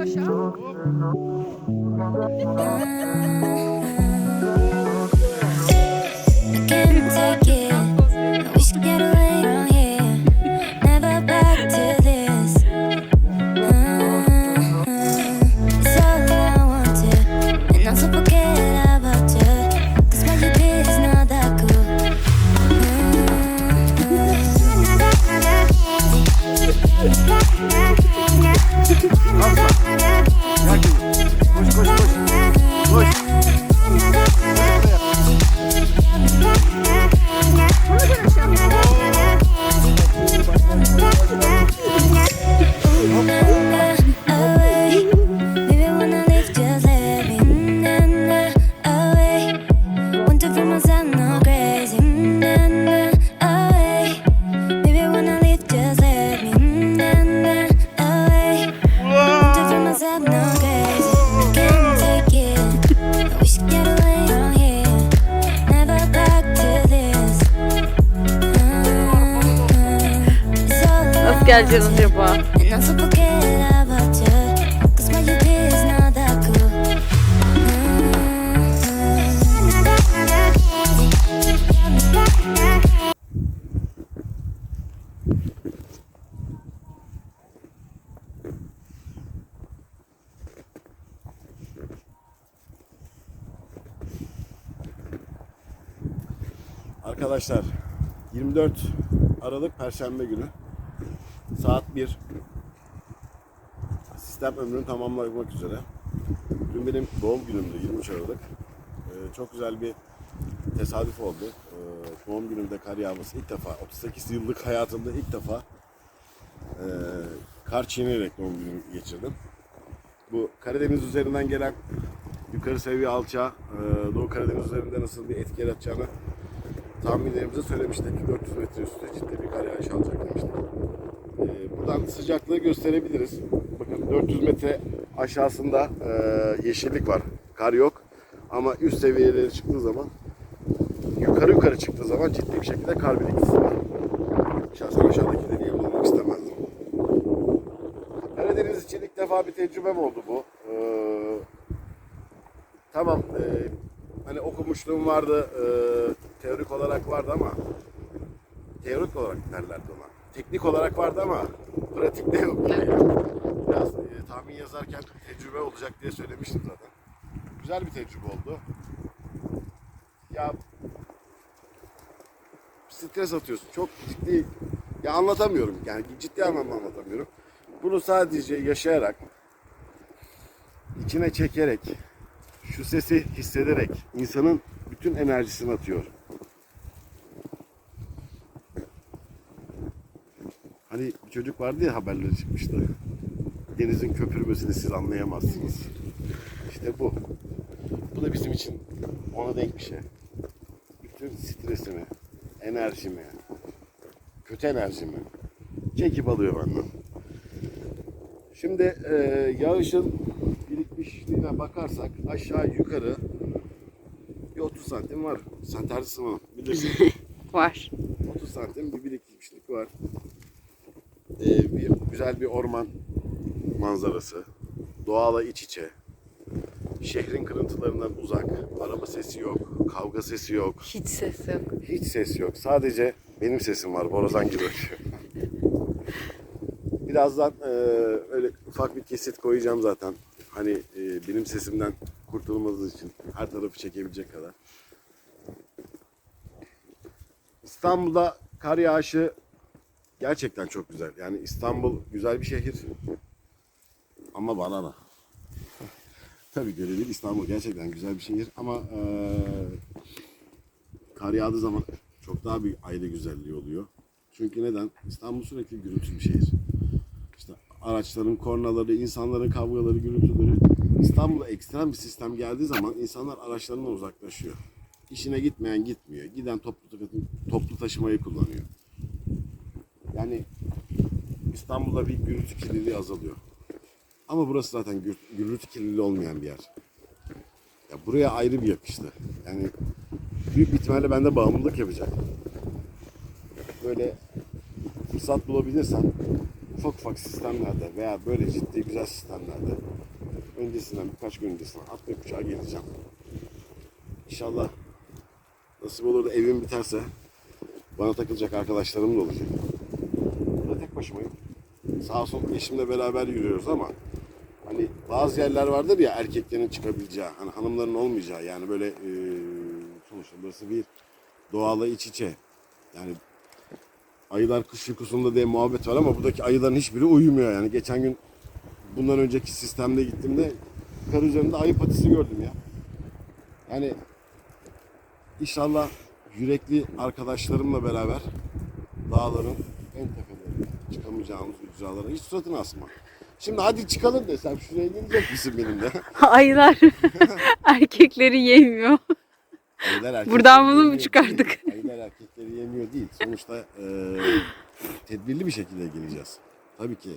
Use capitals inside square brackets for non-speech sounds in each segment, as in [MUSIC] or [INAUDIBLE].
Koşar. Can't take it. That cool. Arkadaşlar 24 Aralık Perşembe günü saat 1 sistem ömrünü tamamlamak üzere. Dün benim doğum günümdü 23 Aralık. Ee, çok güzel bir tesadüf oldu. Ee, doğum günümde kar yağması ilk defa 38 yıllık hayatımda ilk defa ee, kar çiğneyerek doğum günümü geçirdim. Bu Karadeniz üzerinden gelen yukarı seviye alçağı ee, Doğu Karadeniz üzerinde nasıl bir etki yaratacağını tahminlerimizi söylemiştik. 400 metre üstü ciddi bir kar yağışı alacak demiştik. Buradan sıcaklığı gösterebiliriz. Bakın 400 metre aşağısında e, yeşillik var. Kar yok. Ama üst seviyelere çıktığı zaman yukarı yukarı çıktığı zaman ciddi bir şekilde kar birikintisi var. Şahsen aşağıdakileri olmak istemezdim. Karadeniz için ilk defa bir tecrübem oldu bu. Ee, tamam e, hani okumuşluğum vardı e, teorik olarak vardı ama teorik olarak derlerdi ona. Teknik olarak vardı ama pratikte yok. Biraz e, tahmin yazarken tecrübe olacak diye söylemiştim zaten. Güzel bir tecrübe oldu. Ya stres atıyorsun. Çok ciddi ya anlatamıyorum. Yani ciddi anlamda anlatamıyorum. Bunu sadece yaşayarak içine çekerek şu sesi hissederek insanın bütün enerjisini atıyor. Hani bir çocuk vardı ya haberleri çıkmıştı. Denizin köpürmesini siz anlayamazsınız. İşte bu. Bu da bizim için ona denk bir şey. Bütün stresimi, enerjimi, kötü enerjimi çekip alıyor benden. Şimdi e, yağışın birikmişliğine bakarsak aşağı yukarı bir 30 santim var. Sen tersisin ama bilirsin. [LAUGHS] Var. 30 santim bir birikmişlik var. Ee, bir güzel bir orman manzarası. Doğala iç içe. Şehrin kırıntılarından uzak. Araba sesi yok. Kavga sesi yok. Hiç ses yok. Hiç ses yok. Sadece benim sesim var. Borazan gibi ötüyor. [LAUGHS] Birazdan e, öyle ufak bir kesit koyacağım zaten. Hani e, benim sesimden kurtulmanız için her tarafı çekebilecek kadar. İstanbul'da kar yağışı gerçekten çok güzel. Yani İstanbul güzel bir şehir. Ama bana da. Tabii göre değil İstanbul gerçekten güzel bir şehir ama eee kar yağdığı zaman çok daha bir ayrı güzelliği oluyor. Çünkü neden? İstanbul sürekli gürültülü bir şehir. İşte araçların kornaları, insanların kavgaları, gürültüleri. İstanbul'a ekstrem bir sistem geldiği zaman insanlar araçlarından uzaklaşıyor. İşine gitmeyen gitmiyor. Giden toplu, toplu taşımayı kullanıyor. Yani İstanbul'da bir gürültü kirliliği azalıyor. Ama burası zaten gür- gürültü kirliliği olmayan bir yer. Ya buraya ayrı bir yakıştı. Yani büyük bir ihtimalle bende bağımlılık yapacak. Böyle fırsat bulabilirsem ufak ufak sistemlerde veya böyle ciddi güzel sistemlerde öncesinden birkaç gün öncesinden atlayıp uçağa geleceğim. İnşallah nasip olur da evim biterse bana takılacak arkadaşlarım da olacak. Sağ olsun eşimle beraber yürüyoruz ama hani bazı yerler vardır ya erkeklerin çıkabileceği, hani hanımların olmayacağı yani böyle e, sonuçta burası bir doğala iç içe. Yani ayılar kış uykusunda diye muhabbet var ama buradaki ayıların hiçbiri uyumuyor yani. Geçen gün bundan önceki sistemde gittiğimde kar üzerinde ayı patisi gördüm ya. Yani inşallah yürekli arkadaşlarımla beraber dağların en tepelerine çıkamayacağımız ücralara hiç suratını asma. Şimdi hadi çıkalım desem şuraya gelecek misin benimle? [LAUGHS] Ayılar [LAUGHS] erkekleri yemiyor. Ayılar erkekleri Buradan bunu mu çıkardık? Ayılar erkekleri yemiyor değil. Sonuçta e, tedbirli bir şekilde geleceğiz. Tabii ki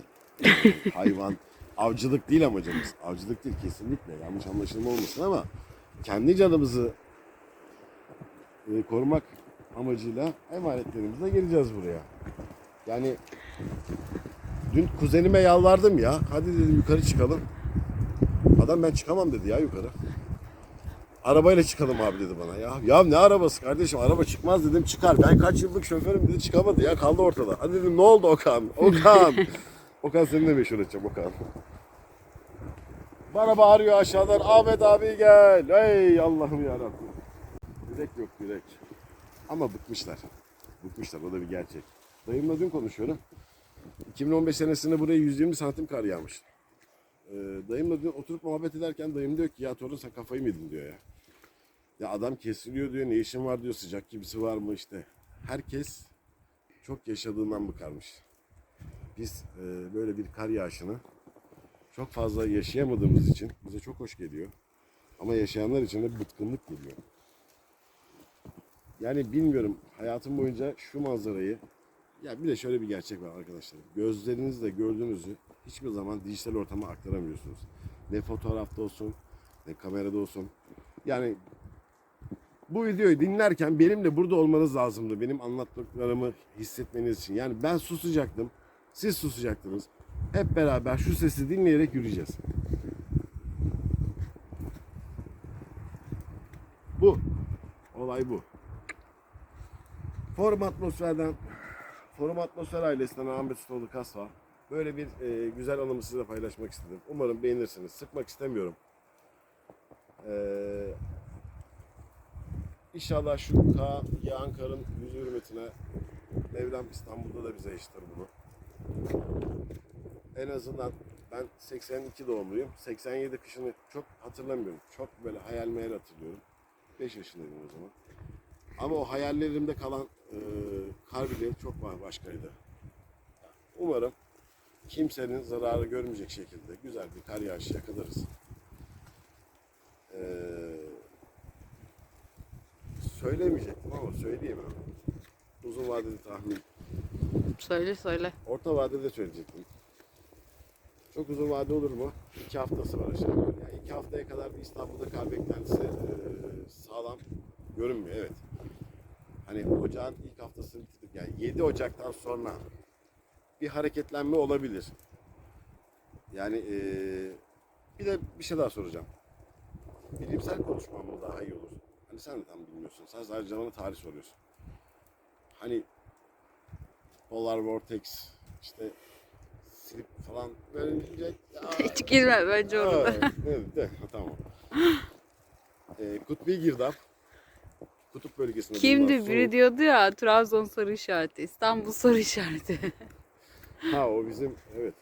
e, hayvan avcılık değil amacımız. Avcılık değil kesinlikle. Yanlış anlaşılma olmasın ama kendi canımızı e, korumak amacıyla emanetlerimizle geleceğiz buraya. Yani dün kuzenime yalvardım ya. Hadi dedim yukarı çıkalım. Adam ben çıkamam dedi ya yukarı. Arabayla çıkalım abi dedi bana ya. Ya ne arabası kardeşim araba çıkmaz dedim çıkar. Ben kaç yıllık şoförüm dedi çıkamadı ya kaldı ortada. Hadi dedim ne oldu Okan? [LAUGHS] Okan. Okan seninle meşhur edeceğim Okan. Bana bağırıyor aşağıdan Ahmet abi gel. Ey Allah'ım yarabbim. Yürek yok yürek. Ama bıkmışlar. Bıkmışlar o da bir gerçek. Dayımla dün konuşuyorum. 2015 senesinde buraya 120 santim kar yağmış. Ee, dayımla dün oturup muhabbet ederken dayım diyor ki ya torun sen kafayı mı yedin diyor ya. Ya adam kesiliyor diyor ne işin var diyor sıcak gibisi var mı işte. Herkes çok yaşadığından bıkarmış. Biz e, böyle bir kar yağışını çok fazla yaşayamadığımız için bize çok hoş geliyor. Ama yaşayanlar için de bıtkınlık geliyor. Yani bilmiyorum hayatım boyunca şu manzarayı ya bir de şöyle bir gerçek var arkadaşlar. Gözlerinizle gördüğünüzü hiçbir zaman dijital ortama aktaramıyorsunuz. Ne fotoğrafta olsun, ne kamerada olsun. Yani bu videoyu dinlerken benimle burada olmanız lazımdı. Benim anlattıklarımı hissetmeniz için. Yani ben susacaktım. Siz susacaktınız. Hep beraber şu sesi dinleyerek yürüyeceğiz. Bu. Olay bu. Forum atmosferden Forum Atmosfer ailesinden Ahmet Ustaoğlu Kasva. Böyle bir e, güzel anımı sizinle paylaşmak istedim. Umarım beğenirsiniz. Sıkmak istemiyorum. Ee, inşallah şu K, yağan yüzü hürmetine Mevlam İstanbul'da da bize yaşatır bunu. En azından ben 82 doğumluyum. 87 kışını çok hatırlamıyorum. Çok böyle hayal meyal hatırlıyorum. 5 yaşındaydım o zaman. Ama o hayallerimde kalan e, kar bile çok ba- başkaydı. Umarım kimsenin zararı görmeyecek şekilde güzel bir kar yağışı yakalarız. Ee, söylemeyecektim ama söyleyemem. Uzun vadeli tahmin. Söyle söyle. Orta vadede söyleyecektim. Çok uzun vade olur mu? İki haftası var aşağı yukarı. Yani iki haftaya kadar bir İstanbul'da kar beklentisi e, sağlam görünmüyor. Evet. Hani ocağın ilk haftasını bitirdik. Yani 7 Ocak'tan sonra bir hareketlenme olabilir. Yani e, bir de bir şey daha soracağım. Bilimsel konuşmam mı daha iyi olur? Hani sen de tam bilmiyorsun. Sen sadece bana tarih soruyorsun. Hani Polar Vortex işte slip falan böyle diyecek. [LAUGHS] Hiç girme bence orada. Evet, de, ha, tamam. Ee, Kutbi Girdap. Kutup bölgesinde. Kimdi biri soğuk- diyordu ya Trabzon soru işareti, İstanbul soru işareti. Ha o bizim evet.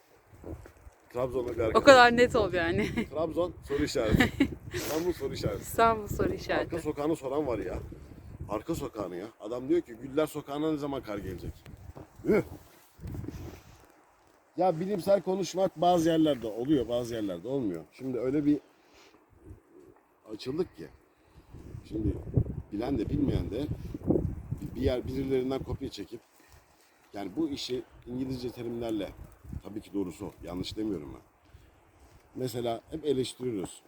Trabzon'da bir o arkadaş. kadar net ol yani. Trabzon soru işareti. İstanbul soru işareti. İstanbul soru Arka işareti. sokağını soran var ya. Arka sokağını ya. Adam diyor ki Güller sokağına ne zaman kar gelecek? Üh. Ya bilimsel konuşmak bazı yerlerde oluyor, bazı yerlerde olmuyor. Şimdi öyle bir açıldık ki. Şimdi bilen de bilmeyen de bir yer birilerinden kopya çekip yani bu işi İngilizce terimlerle tabii ki doğrusu. Yanlış demiyorum ben. Mesela hep eleştiriyoruz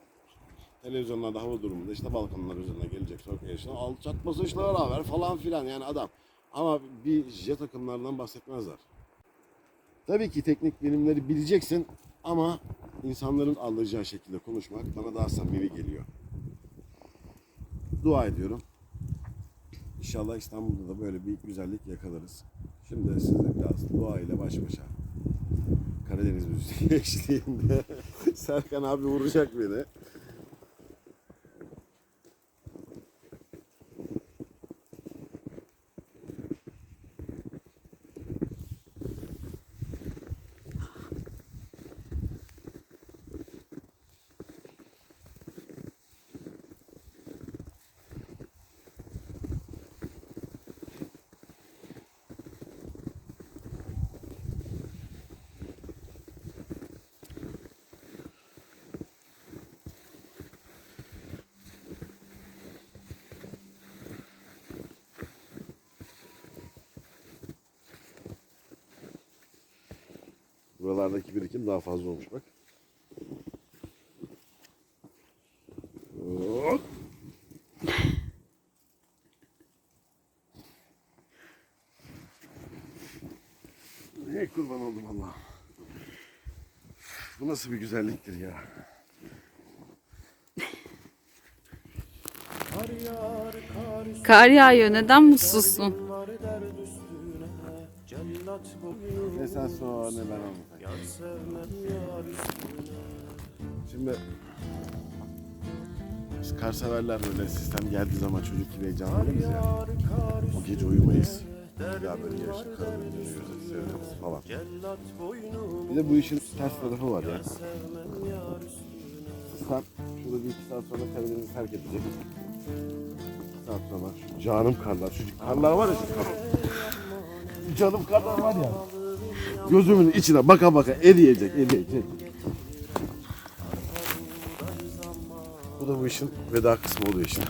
televizyonlarda hava durumunda işte balkonlar üzerine gelecek sokak yaşına alçak basınçlara rağmen falan filan yani adam. Ama bir jet akımlarından bahsetmezler. Tabii ki teknik bilimleri bileceksin ama insanların anlayacağı şekilde konuşmak bana daha samimi geliyor. Dua ediyorum. İnşallah İstanbul'da da böyle bir güzellik yakalarız. Şimdi sizle biraz dua ile baş başa. Karadeniz müziği [LAUGHS] eşliğinde. Serkan abi vuracak beni. Buralardaki birikim daha fazla olmuş bak. Hop. Ne kurban oldum Allah. Bu nasıl bir güzelliktir ya. Kar yağıyor. Neden mutsuzsun? Ne sen sor ne ben anlatayım. Şimdi biz kar severler böyle sistem geldiği zaman çocuk gibi heyecanlanırız ya. O gece uyumayız. Ya böyle yarışı karın dönüyoruz, severiz falan. Bir de bu işin ters tarafı var ya. Sistem şurada bir iki saat sonra Karadeniz'i terk edecek. İki saat sonra şu canım karlar, şu karlar var ya şu kar. Canım karlar var ya. Gözümün içine baka baka eriyecek, eriyecek. Bu da bu işin veda kısmı oluyor işte.